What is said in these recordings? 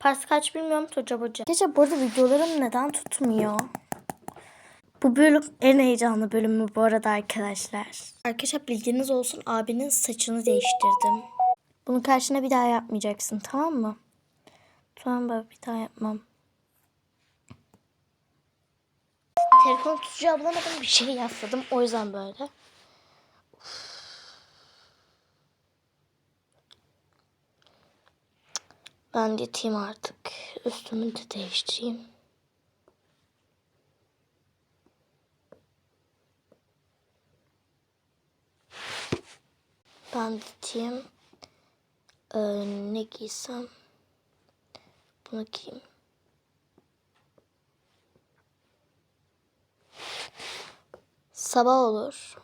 Pas kaç bilmiyorum Tuğçe Hoca. Gece burada videolarım neden tutmuyor? Bu bölüm en heyecanlı bölümü bu arada arkadaşlar. Arkadaşlar bilginiz olsun abinin saçını değiştirdim. Bunu karşına bir daha yapmayacaksın tamam mı? Tamam baba bir daha yapmam. Telefon tutucu bulamadım bir şey yasladım o yüzden böyle. Ben gideyim artık. Üstümü de değiştireyim. Ben gideyim. Ee, ne giysem? Bunu giyeyim. Sabah olur.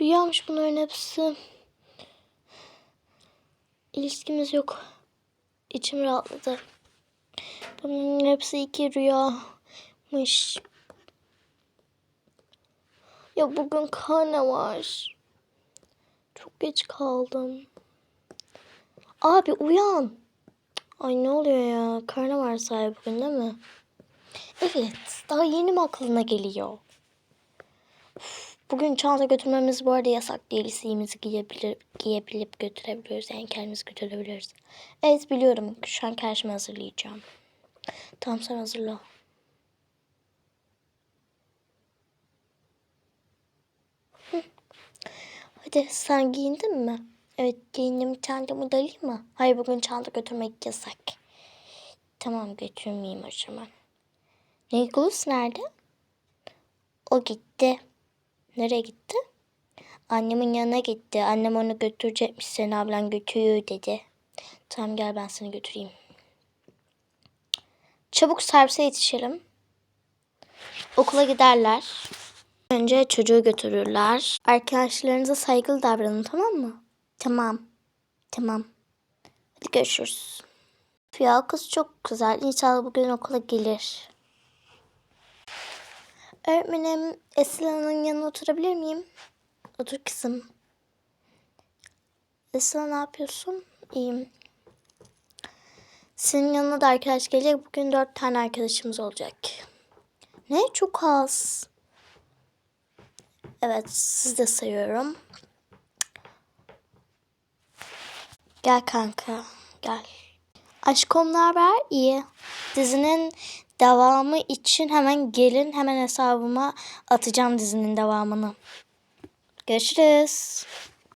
Rüyamış bunların hepsi. İlişkimiz yok. İçim rahatladı. Bunların hepsi iki rüyamış. Ya bugün karne var. Çok geç kaldım. Abi uyan. Ay ne oluyor ya? Karne var sahibi bugün değil mi? Evet. Daha yeni mi aklına geliyor? Üf, Bugün çanta götürmemiz bu arada yasak değil. İstediğimizi giyebilir, giyebilip götürebiliyoruz. Yani kendimiz götürebiliriz. Evet biliyorum. Şu an karşıma hazırlayacağım. Tamam sen hazırla. Hadi sen giyindin mi? Evet giyindim. Çantamı da alayım mı? Hayır bugün çanta götürmek yasak. Tamam götürmeyeyim o zaman. Nicholas nerede? O gitti. Nereye gitti? Annemin yanına gitti. Annem onu götürecekmiş. Seni ablan götürüyor dedi. Tamam gel ben seni götüreyim. Çabuk servise yetişelim. Okula giderler. Önce çocuğu götürürler. Arkadaşlarınıza saygılı davranın tamam mı? Tamam. Tamam. Hadi görüşürüz. Ya kız çok güzel. İnşallah bugün okula gelir. Öğretmenim Esra'nın yanına oturabilir miyim? Otur kızım. Esra ne yapıyorsun? İyiyim. Senin yanına da arkadaş gelecek. Bugün dört tane arkadaşımız olacak. Ne? Çok az. Evet siz de sayıyorum. Gel kanka. Gel. Aşkım ne haber? İyi. Dizinin devamı için hemen gelin. Hemen hesabıma atacağım dizinin devamını. Görüşürüz.